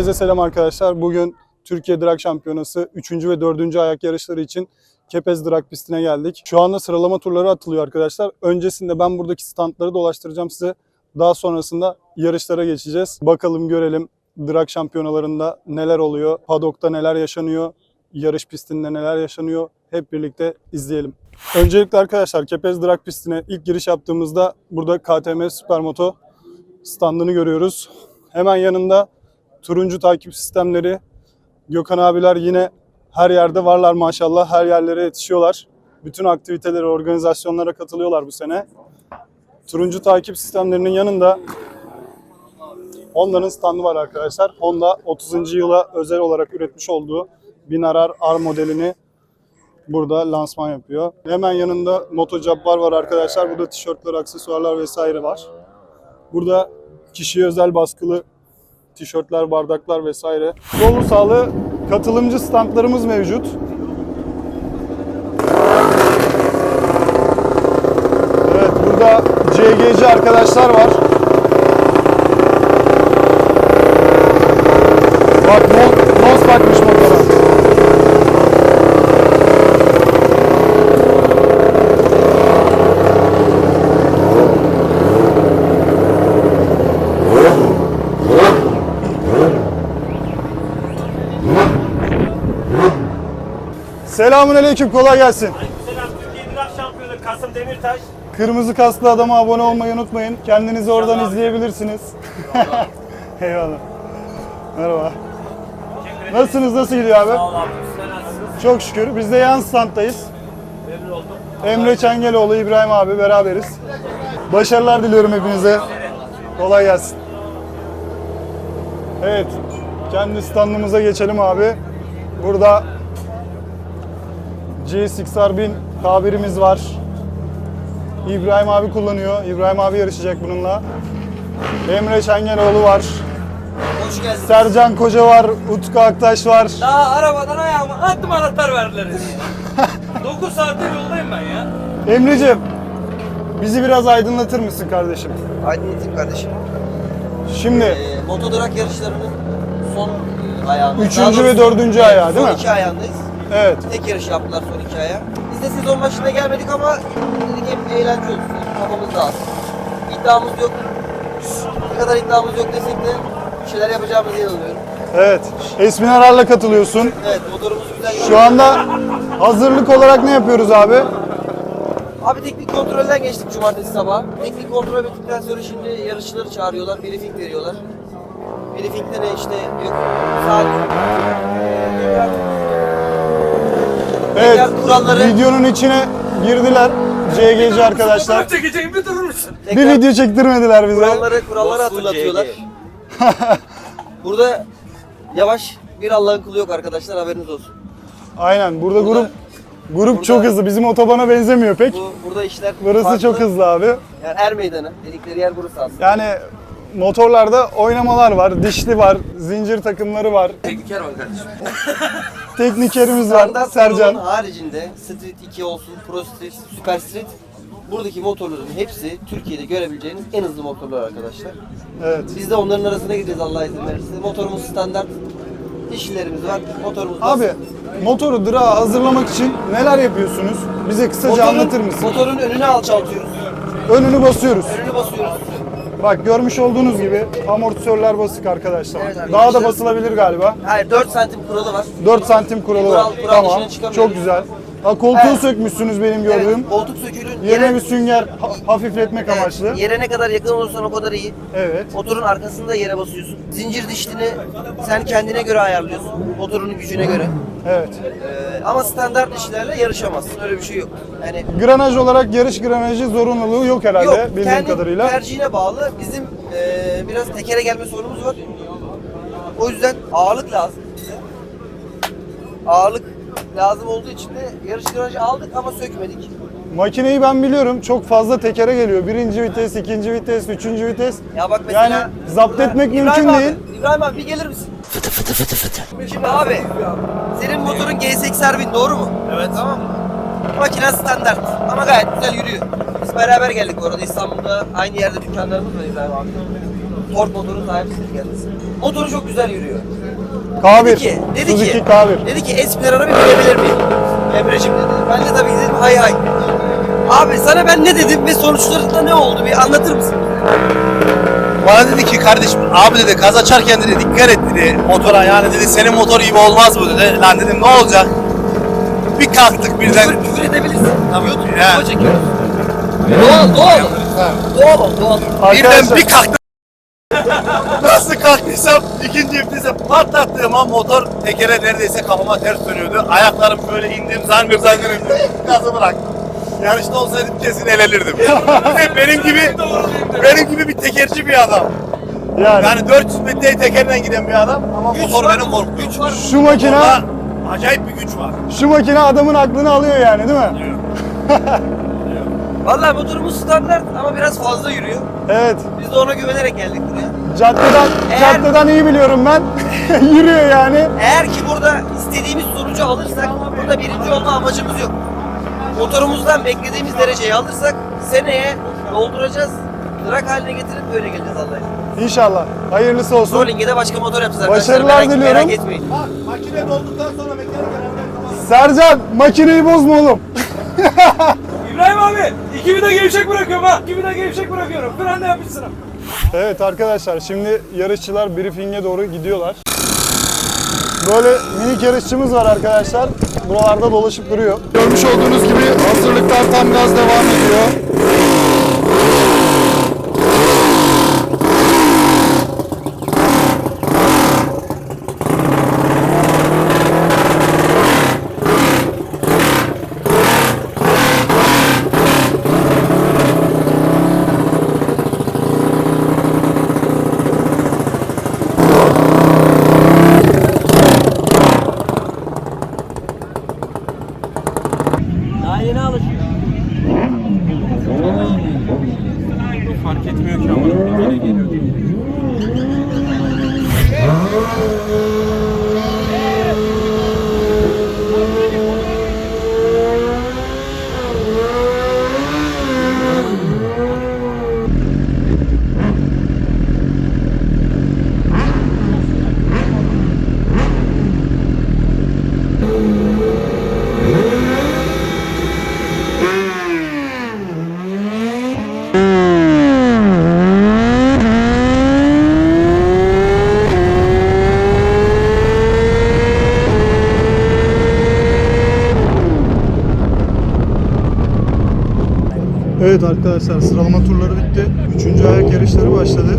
Herkese selam arkadaşlar. Bugün Türkiye Drag Şampiyonası 3. ve 4. ayak yarışları için Kepez Drag pistine geldik. Şu anda sıralama turları atılıyor arkadaşlar. Öncesinde ben buradaki standları dolaştıracağım size. Daha sonrasında yarışlara geçeceğiz. Bakalım görelim drag şampiyonalarında neler oluyor, padokta neler yaşanıyor, yarış pistinde neler yaşanıyor. Hep birlikte izleyelim. Öncelikle arkadaşlar Kepez Drag pistine ilk giriş yaptığımızda burada KTM Supermoto standını görüyoruz. Hemen yanında turuncu takip sistemleri. Gökhan abiler yine her yerde varlar maşallah. Her yerlere yetişiyorlar. Bütün aktivitelere, organizasyonlara katılıyorlar bu sene. Turuncu takip sistemlerinin yanında Honda'nın standı var arkadaşlar. Honda 30. yıla özel olarak üretmiş olduğu Binarar R modelini burada lansman yapıyor. Hemen yanında Moto Jabbar var arkadaşlar. Burada tişörtler, aksesuarlar vesaire var. Burada kişiye özel baskılı tişörtler, bardaklar vesaire. Dolu sağlığı katılımcı standlarımız mevcut. Evet burada CGC arkadaşlar var. Bak mo- Selamun aleyküm kolay gelsin. Selam Türkiye Drag Şampiyonu Kasım Demirtaş. Kırmızı kaslı adama abone olmayı unutmayın. Kendinizi oradan İnşallah. izleyebilirsiniz. Eyvallah. Merhaba. Teşekkür ederim. Nasılsınız? Nasıl gidiyor abi? Sağ ol abi. De nasılsınız? Çok şükür. Biz de yan standdayız. Memnun oldum. Emre Çengeloğlu, İbrahim abi beraberiz. Başarılar diliyorum hepinize. Kolay gelsin. Evet. Kendi standımıza geçelim abi. Burada GSX-R 1000 tabirimiz var. İbrahim abi kullanıyor. İbrahim abi yarışacak bununla. Emre Çengeloğlu var. Hoş geldin. Sercan Koca var. Utku Aktaş var. Daha arabadan ayağımı attım anahtar verdiler. 9 saattir yoldayım ben ya. Emre'ciğim bizi biraz aydınlatır mısın kardeşim? Aydınlatayım kardeşim. Şimdi Ee, Motodurak yarışlarının son e, ayağında. Üçüncü ve dördüncü ayağı değil son mi? iki ayağındayız. Evet. Tek yarış yaptılar son iki ayağı. Biz de sezon başında gelmedik ama dedik hep eğlence olsun. Kafamız dağılsın. İddiamız yok. Ne kadar iddiamız yok desek de bir şeyler yapacağımızı inanıyorum. Evet. Esmin Arar'la katılıyorsun. Evet motorumuz güzel. Şu anda hazırlık olarak ne yapıyoruz abi? Abi teknik kontrolden geçtik cumartesi sabah. Teknik kontrol bittikten sonra şimdi yarışçıları çağırıyorlar, briefing veriyorlar. Briefingde ne işte yok saat Evet. Kuralları- Videonun içine girdiler. CGC arkadaşlar. çekeceğim bir durur musun? Bir tekrar video çektirmediler bize. kuralları kuralları hatırlatıyorlar. Burada yavaş bir Allah'ın kulu yok arkadaşlar haberiniz olsun. Aynen. Burada Burada- grup grup burada- çok hızlı. Bizim otobana benzemiyor pek. Bu burada işler Burası farklı. çok hızlı abi. Yani er meydanı dedikleri yer burası aslında. Yani motorlarda oynamalar var, dişli var, zincir takımları var, Tekniker var kardeşim. teknikerimiz var, Standart Sercan. Sercan. haricinde Street 2 olsun, Pro Street, Super Street buradaki motorların hepsi Türkiye'de görebileceğiniz en hızlı motorlar arkadaşlar. Evet. Biz de onların arasına gireceğiz Allah izin verirse. Motorumuz standart, dişlilerimiz var, motorumuz Abi motoru durağa hazırlamak için neler yapıyorsunuz? Bize kısaca anlatır mısın? Motorun önünü alçaltıyoruz, Önünü basıyoruz. önünü basıyoruz. Bak görmüş olduğunuz gibi amortisörler basık arkadaşlar. Evet arkadaşlar. Daha da basılabilir galiba. Hayır 4 santim kuralı var. 4 santim kuralı Kural- var. kural Tamam. Çok güzel. Ha, koltuğu Evet. sökmüşsünüz benim gördüğüm. Evet, koltuk sökülün. Yerine bir sünger ha- hafifletmek Evet, amaçlı. Yere ne kadar yakın olursan o kadar iyi. Evet. Motorun arkasında yere basıyorsun. Zincir dişlini sen kendine göre ayarlıyorsun. Motorunun gücüne göre. Evet. Ee, ama standart dişlerle yarışamazsın. Öyle bir şey yok. Yani Granaj olarak yarış granajı zorunluluğu yok herhalde yok. bildiğim kendi kadarıyla. tercihine bağlı. Bizim e, biraz tekere gelme sorunumuz var. O yüzden ağırlık lazım bize. Ağırlık lazım olduğu için de yarış granajı aldık ama sökmedik. Makineyi ben biliyorum. Çok fazla tekere geliyor. Birinci vites, ikinci vites, üçüncü vites. Ya bak mesela Yani zapt etmek İbrahim mümkün abi, değil. İbrahim abi bir gelir misin? Fıtı fıtı fıtı fıtı. Şimdi abi senin motorun G80 bin doğru mu? Evet. Tamam mı? Makine standart ama gayet güzel yürüyor. Biz beraber geldik bu arada İstanbul'da aynı yerde dükkanlarımız var İbrahim abi. tork motorun sahibisidir kendisi. Motoru çok güzel yürüyor. K1. Dedi ki, dedi Suzuki ki, K1. dedi ki Espinar'a bir binebilir miyim? Emre'cim dedi. Ben de tabii dedim hay hay. Abi sana ben ne dedim ve sonuçlarında ne oldu bir anlatır mısın? Bana dedi ki kardeşim abi dedi gaz açarken dedi dikkat et dedi motora yani dedi senin motor gibi olmaz bu dedi. Lan dedim ne olacak? Bir kalktık birden. Küfür, küfür edebilirsin. Tabii, YouTube yani. çekiyoruz. Doğal, doğal. Doğal ol, doğal. Birden bir kalktım. Nasıl kalktıysam ikinci ipteyse patlattığım an motor tekere neredeyse kafama ters dönüyordu. Ayaklarım böyle indim zangır zangır indim. Gazı bıraktım. Yarışta olsaydım kesin elenirdim. Ve benim gibi benim gibi bir tekerci bir adam. yani Yani 400 metreye tekerle giden bir adam ama Güç motor mı? korkuyor. Güç var mı? şu makine Motorda acayip bir güç var. şu makine adamın aklını alıyor yani değil mi? Vallahi motorumuz standart ama biraz fazla yürüyor. Evet. Biz de ona güvenerek geldik buraya. Caddeden Eğer- caddeden iyi biliyorum ben. Yürüyor yani. Eğer ki burada istediğimiz sonucu alırsak burada birinci olma amacımız yok. Motorumuzdan beklediğimiz dereceyi alırsak seneye dolduracağız. Drag haline getirip böyle geleceğiz Allah'a. İnşallah. Hayırlısı olsun. Rolling'e de başka motor yapacağız arkadaşlar. Başarılar merak, diliyorum. Merak etmeyin. Bak makine dolduktan sonra mekanik herhalde Sercan makineyi bozma oğlum. İbrahim abi, iki de gevşek bırakıyorum ha. İki de gevşek bırakıyorum. Fren de yapışsın. Evet arkadaşlar şimdi yarışçılar briefing'e doğru gidiyorlar. Böyle minik yarışçımız var arkadaşlar. Buralarda dolaşıp duruyor. Görmüş olduğunuz gibi hazırlıklar tam gaz devam ediyor. Daha yeni alışıyor. Fark etmiyor ki ama yine geliyor. Evet arkadaşlar sıralama turları bitti. Üçüncü ayak yarışları başladı.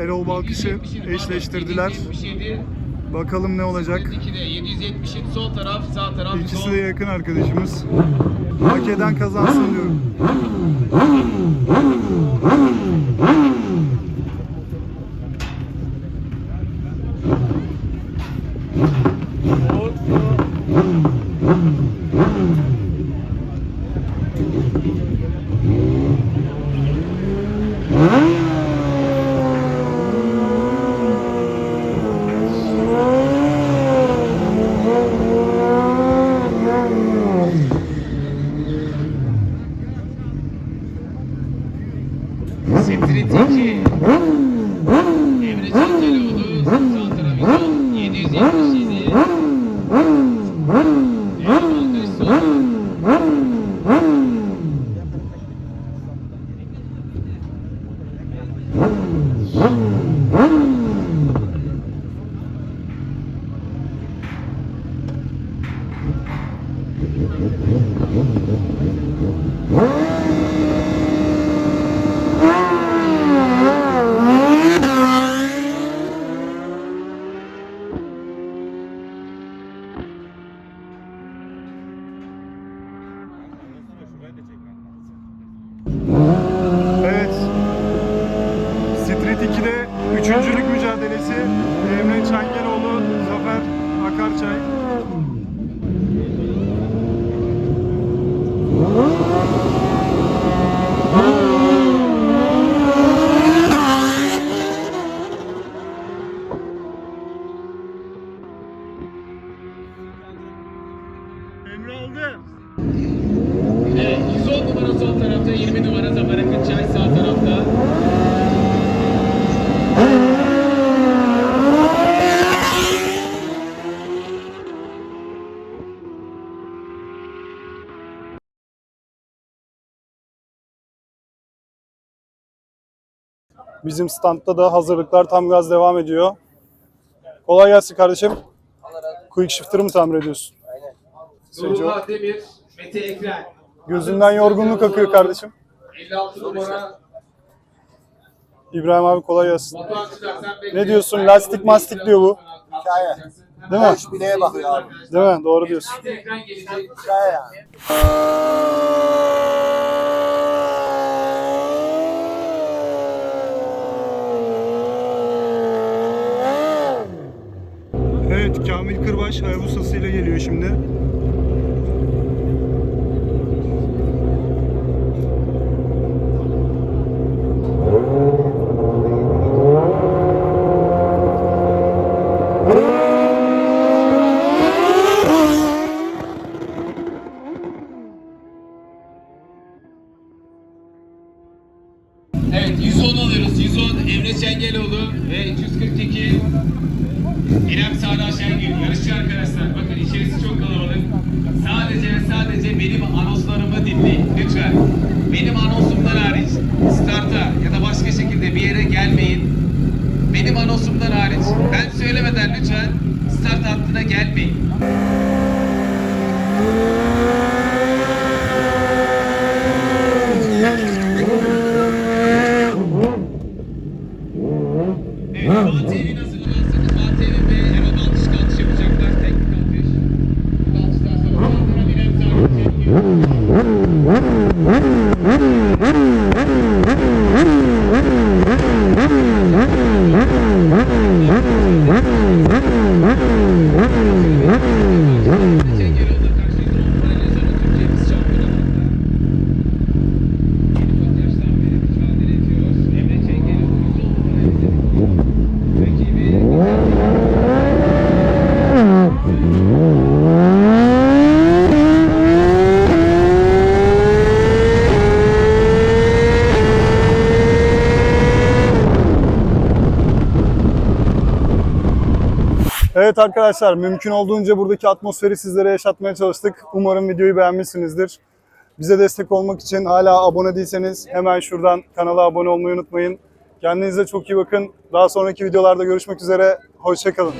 Erol Balkış'ı eşleştirdiler. Bakalım ne olacak. 770'in sol taraf, sağ taraf, İkisi de yakın arkadaşımız. Hak eden kazansın diyorum. Setrit 2. Emre Çanteloğlu, sağ taraf sol. 777. Erol Balkış sol. Evet. Street 2'de üçüncülük mücadelesi. Emre Çengeloğlu, Zafer Akarçay. Emre aldı. Evet, 110 numara sol tarafta, 20 numara Zafer Akınçay sağ tarafta. Bizim standta da hazırlıklar tam gaz devam ediyor. Kolay gelsin kardeşim. Quick shifter'ı mı tamir ediyorsun? Seco. Nurullah Demir, Mete Ekren. Gözünden yorgunluk akıyor kardeşim. 56 numara İbrahim abi kolay gelsin. Batuhançılar sen bekle. Ne diyorsun? Lastik mastik diyor bu. Hikaye. Değil mi? Boş bileğe bakıyor abi. Değil mi? Doğru diyorsun. Mete Ekren gelecek. Hikaye yani. Evet Kamil Kırbaş Hayabusa ile geliyor şimdi. Evet 110 alıyoruz. 110 Emre Çengeloğlu ve 242 İrem Sağda Şengül. Yarışçı arkadaşlar. Bakın içerisi çok kalabalık. Sadece ve sadece benim anonslarımı dinleyin lütfen. Benim anonsumdan hariç starta ya da başka şekilde bir yere gelmeyin. Benim anonsumdan hariç ben söylemeden lütfen Ha, ha. Evet arkadaşlar mümkün olduğunca buradaki atmosferi sizlere yaşatmaya çalıştık. Umarım videoyu beğenmişsinizdir. Bize destek olmak için hala abone değilseniz hemen şuradan kanala abone olmayı unutmayın. Kendinize çok iyi bakın. Daha sonraki videolarda görüşmek üzere. Hoşçakalın.